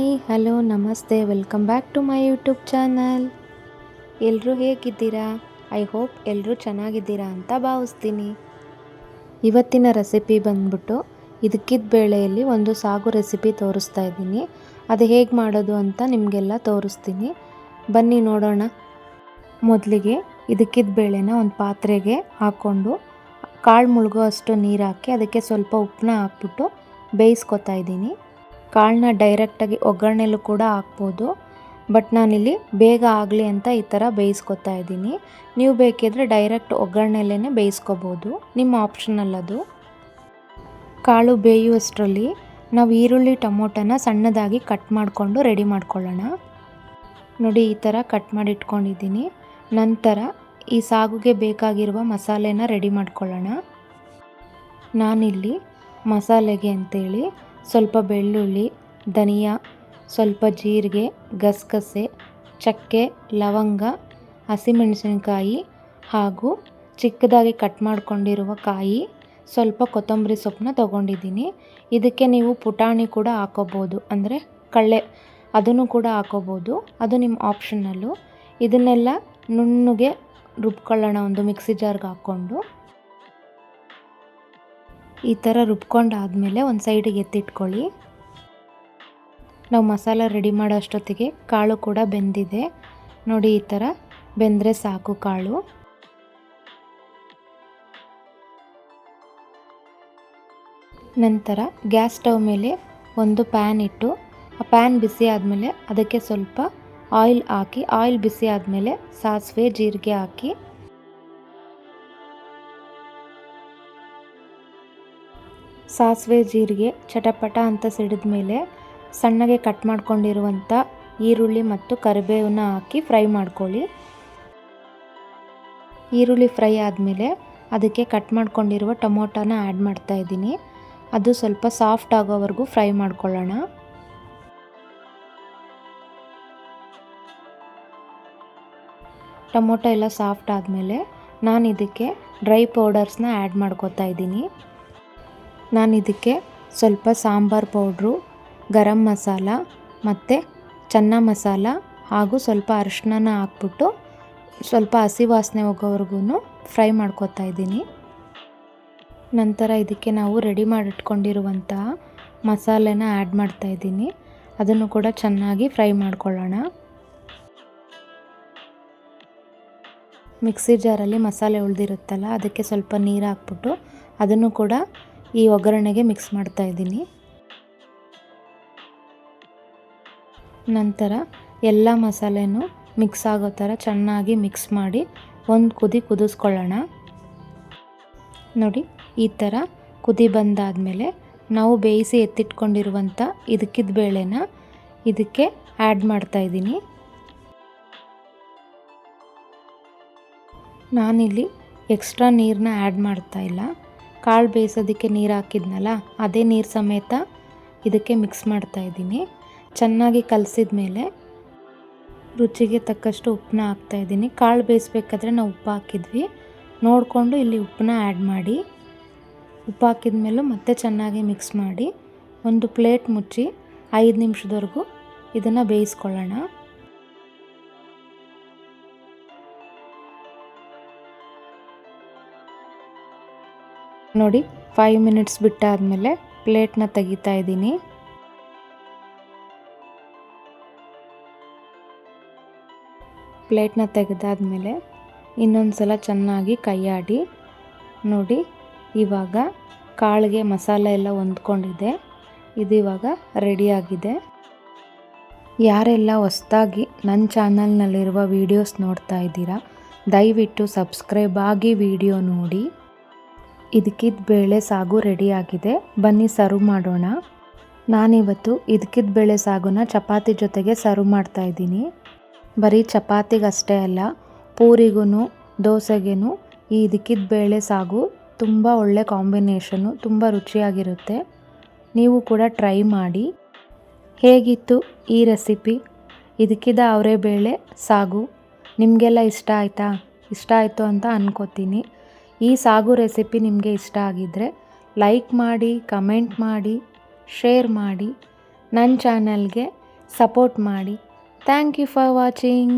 Hi, hello, ನಮಸ್ತೆ, welcome back to my YouTube channel. ಎಲ್ಲರೂ ಹೇಗಿದ್ದೀರಾ? ಐ ಹೋಪ್ ಎಲ್ಲರೂ ಚೆನ್ನಾಗಿದ್ದೀರಾ ಅಂತ ಭಾವಿಸ್ತೀನಿ. ಇವತ್ತಿನ ರೆಸಿಪಿ ಬಂದ್ಬಿಟ್ಟು ಇದಕ್ಕಿದ್ದ ಬೇಳೆಯಲ್ಲಿ ಒಂದು ಸಾಗು ರೆಸಿಪಿ ತೋರಿಸ್ತಾ ಇದ್ದೀನಿ. ಅದು ಹೇಗೆ ಮಾಡೋದು ಅಂತ ನಿಮಗೆಲ್ಲ ತೋರಿಸ್ತೀನಿ. ಬನ್ನಿ ನೋಡೋಣ. ಮೊದಲಿಗೆ ಇದಕ್ಕಿದ್ದ ಬೇಳೆನ ಒಂದು ಪಾತ್ರೆಗೆ ಹಾಕ್ಕೊಂಡು ಕಾಳು ಮುಳುಗೋ ಅಷ್ಟು ನೀರು ಹಾಕಿ ಅದಕ್ಕೆ ಸ್ವಲ್ಪ ಉಪ್ಪನ್ನ ಹಾಕ್ಬಿಟ್ಟು ಬೇಯಿಸ್ಕೊತಾ ಇದ್ದೀನಿ. ಕಾಳನ್ನ ಡೈರೆಕ್ಟಾಗಿ ಒಗ್ಗರಣೆಲೂ ಕೂಡ ಹಾಕ್ಬೋದು. ಬಟ್ ನಾನಿಲ್ಲಿ ಬೇಗ ಆಗಲಿ ಅಂತ ಈ ಥರ ಬೇಯಿಸ್ಕೊತಾ ಇದ್ದೀನಿ. ನೀವು ಬೇಕಿದ್ರೆ ಡೈರೆಕ್ಟ್ ಒಗ್ಗರಣೆಲೇ ಬೇಯಿಸ್ಕೋಬೋದು. ನಿಮ್ಮ ಆಪ್ಷನಲ್ ಅದು ಕಾಳು ಬೇಯುವಷ್ಟರಲ್ಲಿ ನಾವು ಈರುಳ್ಳಿ ಟೊಮೊಟೊನ ಸಣ್ಣದಾಗಿ ಕಟ್ ಮಾಡಿಕೊಂಡು ರೆಡಿ ಮಾಡ್ಕೊಳ್ಳೋಣ. ನೋಡಿ ಈ ಥರ ಕಟ್ ಮಾಡಿ ಇಟ್ಕೊಂಡಿದ್ದೀನಿ ನಂತರ ಈ ಸಾಗುಗೆ ಬೇಕಾಗಿರುವ ಮಸಾಲೆನ ರೆಡಿ ಮಾಡ್ಕೊಳ್ಳೋಣ. ನಾನಿಲ್ಲಿ ಮಸಾಲೆಗೆ ಅಂತೇಳಿ ಸ್ವಲ್ಪ ಬೆಳ್ಳುಳ್ಳಿ, ಧನಿಯಾ, ಸ್ವಲ್ಪ ಜೀರಿಗೆ, ಗಸಗಸೆ, ಚಕ್ಕೆ, ಲವಂಗ, ಹಸಿಮೆಣಸಿನಕಾಯಿ ಹಾಗೂ ಚಿಕ್ಕದಾಗಿ ಕಟ್ ಮಾಡ್ಕೊಂಡಿರುವ ಕಾಯಿ, ಸ್ವಲ್ಪ ಕೊತ್ತಂಬರಿ ಸೊಪ್ಪನ್ನ ತೊಗೊಂಡಿದ್ದೀನಿ. ಇದಕ್ಕೆ ನೀವು ಪುಟಾಣಿ ಕೂಡ ಹಾಕೋಬೋದು. ಅಂದರೆ ಕಳ್ಳೆ, ಅದನ್ನು ಕೂಡ ಹಾಕೋಬೋದು. ಅದು ನಿಮ್ಮ ಆಪ್ಷನಲ್ಲು ಇದನ್ನೆಲ್ಲ ನುಣ್ಣಗೆ ರುಬ್ಕೊಳ್ಳೋಣ ಒಂದು ಮಿಕ್ಸಿ ಜಾರ್ಗೆ ಹಾಕ್ಕೊಂಡು. ಈ ಥರ ರುಬ್ಕೊಂಡಾದಮೇಲೆ ಒಂದು ಸೈಡಿಗೆ ಎತ್ತಿಟ್ಕೊಳ್ಳಿ. ನಾವು ಮಸಾಲ ರೆಡಿ ಮಾಡೋ ಅಷ್ಟೊತ್ತಿಗೆ ಕಾಳು ಕೂಡ ಬೆಂದಿದೆ. ನೋಡಿ ಈ ಥರ ಬೆಂದರೆ ಸಾಕು ಕಾಳು. ನಂತರ ಗ್ಯಾಸ್ ಸ್ಟವ್ ಮೇಲೆ ಒಂದು ಪ್ಯಾನ್ ಇಟ್ಟು, ಆ ಪ್ಯಾನ್ ಬಿಸಿ ಆದಮೇಲೆ ಅದಕ್ಕೆ ಸ್ವಲ್ಪ ಆಯಿಲ್ ಹಾಕಿ, ಆಯಿಲ್ ಬಿಸಿ ಆದಮೇಲೆ ಸಾಸಿವೆ, ಜೀರಿಗೆ ಹಾಕಿ ಸಾಸಿವೆ ಜೀರಿಗೆ, ಚಟಪಟ ಅಂತ ಸಿಡಿದ ಮೇಲೆ ಸಣ್ಣಗೆ ಕಟ್ ಮಾಡ್ಕೊಂಡಿರುವಂಥ ಈರುಳ್ಳಿ ಮತ್ತು ಕರಿಬೇವನ್ನ ಹಾಕಿ ಫ್ರೈ ಮಾಡ್ಕೊಳ್ಳಿ. ಈರುಳ್ಳಿ ಫ್ರೈ ಆದಮೇಲೆ ಅದಕ್ಕೆ ಕಟ್ ಮಾಡ್ಕೊಂಡಿರುವ ಟೊಮೊಟೊನ ಆ್ಯಡ್ ಮಾಡ್ತಾ ಇದ್ದೀನಿ. ಅದು ಸ್ವಲ್ಪ ಸಾಫ್ಟ್ ಆಗೋವರೆಗೂ ಫ್ರೈ ಮಾಡ್ಕೊಳ್ಳೋಣ. ಟೊಮೊಟೊ ಎಲ್ಲ ಸಾಫ್ಟ್ ಆದಮೇಲೆ ನಾನು ಇದಕ್ಕೆ ಡ್ರೈ ಪೌಡರ್ಸ್ನ ಆ್ಯಡ್ ಮಾಡ್ಕೋತಾ ಇದ್ದೀನಿ. ನಾನು ಇದಕ್ಕೆ ಸ್ವಲ್ಪ ಸಾಂಬಾರು ಪೌಡ್ರು, ಗರಂ ಮಸಾಲ ಮತ್ತು ಚೆನ್ನ ಮಸಾಲ ಹಾಗೂ ಸ್ವಲ್ಪ ಅರಿಶಿನ ಹಾಕ್ಬಿಟ್ಟು ಸ್ವಲ್ಪ ಹಸಿ ವಾಸನೆ ಹೋಗೋವರೆಗೂ ಫ್ರೈ ಮಾಡ್ಕೊತಾ ಇದ್ದೀನಿ. ನಂತರ ಇದಕ್ಕೆ ನಾವು ರೆಡಿ ಮಾಡಿಟ್ಕೊಂಡಿರುವಂತಹ ಮಸಾಲೆನ ಆ್ಯಡ್ ಮಾಡ್ತಾ ಇದ್ದೀನಿ. ಅದನ್ನು ಕೂಡ ಚೆನ್ನಾಗಿ ಫ್ರೈ ಮಾಡ್ಕೊಳ್ಳೋಣ. ಮಿಕ್ಸಿ ಜಾರಲ್ಲಿ ಮಸಾಲೆ ಉಳಿದಿರುತ್ತಲ್ಲ, ಅದಕ್ಕೆ ಸ್ವಲ್ಪ ನೀರು ಹಾಕ್ಬಿಟ್ಟು ಅದನ್ನು ಕೂಡ ಈ ಒಗ್ಗರಣೆಗೆ ಮಿಕ್ಸ್ ಮಾಡ್ತಾ ಇದ್ದೀನಿ. ನಂತರ ಎಲ್ಲ ಮಸಾಲೆನೂ ಮಿಕ್ಸ್ ಆಗೋ ಥರ ಚೆನ್ನಾಗಿ ಮಿಕ್ಸ್ ಮಾಡಿ ಒಂದು ಕುದಿ ಕುದಿಸ್ಕೊಳ್ಳೋಣ. ನೋಡಿ, ಈ ಥರ ಕುದಿ ಬಂದಾದಮೇಲೆ ನಾವು ಬೇಯಿಸಿ ಎತ್ತಿಟ್ಕೊಂಡಿರುವಂಥ ಇದಕ್ಕಿದ್ದ ಬೇಳೆನ ಇದಕ್ಕೆ ಆ್ಯಡ್ ಮಾಡ್ತಾ ಇದ್ದೀನಿ. ನಾನಿಲ್ಲಿ ಎಕ್ಸ್ಟ್ರಾ ನೀರನ್ನ ಆ್ಯಡ್ ಮಾಡ್ತಾ ಇಲ್ಲ. ಕಾಳು ಬೇಯಿಸೋದಕ್ಕೆ ನೀರು ಹಾಕಿದ್ನಲ್ಲ, ಅದೇ ನೀರು ಸಮೇತ ಇದಕ್ಕೆ ಮಿಕ್ಸ್ ಮಾಡ್ತಾ ಇದ್ದೀನಿ. ಚೆನ್ನಾಗಿ ಕಲಸಿದ ಮೇಲೆ ರುಚಿಗೆ ತಕ್ಕಷ್ಟು ಉಪ್ಪನ್ನ ಹಾಕ್ತಾಯಿದ್ದೀನಿ ಕಾಳು ಬೇಯಿಸ್ಬೇಕಾದ್ರೆ ನಾವು ಉಪ್ಪು ಹಾಕಿದ್ವಿ. ನೋಡಿಕೊಂಡು ಇಲ್ಲಿ ಉಪ್ಪನ್ನ ಆ್ಯಡ್ ಮಾಡಿ, ಉಪ್ಪು ಹಾಕಿದ ಮೇಲೂ ಮತ್ತೆ ಚೆನ್ನಾಗಿ ಮಿಕ್ಸ್ ಮಾಡಿ ಒಂದು ಪ್ಲೇಟ್ ಮುಚ್ಚಿ ಐದು ನಿಮಿಷದವರೆಗೂ ಇದನ್ನು ಬೇಯಿಸ್ಕೊಳ್ಳೋಣ. ನೋಡಿ ಫೈವ್ ಮಿನಿಟ್ಸ್ ಬಿಟ್ಟಾದಮೇಲೆ ಪ್ಲೇಟ್ನ ತೆಗಿತಾ ಇದ್ದೀನಿ. ಪ್ಲೇಟ್ನ ತೆಗೆದಾದ್ಮೇಲೆ ಇನ್ನೊಂದು ಸಲ ಚೆನ್ನಾಗಿ ಕೈಯಾಡಿ. ನೋಡಿ, ಇವಾಗ ಕಾಳಿಗೆ ಮಸಾಲೆ ಎಲ್ಲ ಹೊಂದ್ಕೊಂಡಿದೆ. ಇದು ಇವಾಗ ರೆಡಿಯಾಗಿದೆ ಯಾರೆಲ್ಲ ಹೊಸ್ದಾಗಿ ನನ್ನ ಚಾನಲ್ನಲ್ಲಿರುವ ವೀಡಿಯೋಸ್ ನೋಡ್ತಾ ಇದ್ದೀರಾ, ದಯವಿಟ್ಟು ಸಬ್ಸ್ಕ್ರೈಬ್ ಆಗಿ ವಿಡಿಯೋ ನೋಡಿ. ಇದಕ್ಕಿದ್ದ ಬೇಳೆ ಸಾಗು ರೆಡಿಯಾಗಿದೆ ಬನ್ನಿ ಸರ್ವ್ ಮಾಡೋಣ. ನಾನಿವತ್ತು ಇದಕ್ಕಿದ್ದ ಬೇಳೆ ಸಾಗುನ ಚಪಾತಿ ಜೊತೆಗೆ ಸರ್ವ್ ಮಾಡ್ತಾ ಇದ್ದೀನಿ. ಬರೀ ಚಪಾತಿಗಷ್ಟೇ ಅಲ್ಲ ಪೂರಿಗೂ ದೋಸೆಗೂ ಈ ಇದಕ್ಕಿದ್ದ ಬೇಳೆ ಸಾಗು ತುಂಬ ಒಳ್ಳೆ ಕಾಂಬಿನೇಷನು, ತುಂಬ ರುಚಿಯಾಗಿರುತ್ತೆ. ನೀವು ಕೂಡ ಟ್ರೈ ಮಾಡಿ. ಹೇಗಿತ್ತು ಈ ರೆಸಿಪಿ? ಇದಕ್ಕಿದ ಅವರೇ ಬೇಳೆ ಸಾಗು. ನಿಮಗೆಲ್ಲ ಇಷ್ಟ ಆಯಿತಾ? ಇಷ್ಟ ಆಯಿತು ಅಂತ ಅನ್ಕೋತೀನಿ. ಈ ಸಾಗು ರೆಸಿಪಿ ನಿಮಗೆ ಇಷ್ಟ ಆಗಿದ್ದರೆ ಲೈಕ್ ಮಾಡಿ, ಕಮೆಂಟ್ ಮಾಡಿ, ಶೇರ್ ಮಾಡಿ ನನ್ನ ಚಾನಲ್ಗೆ ಸಪೋರ್ಟ್ ಮಾಡಿ. Thank you for watching.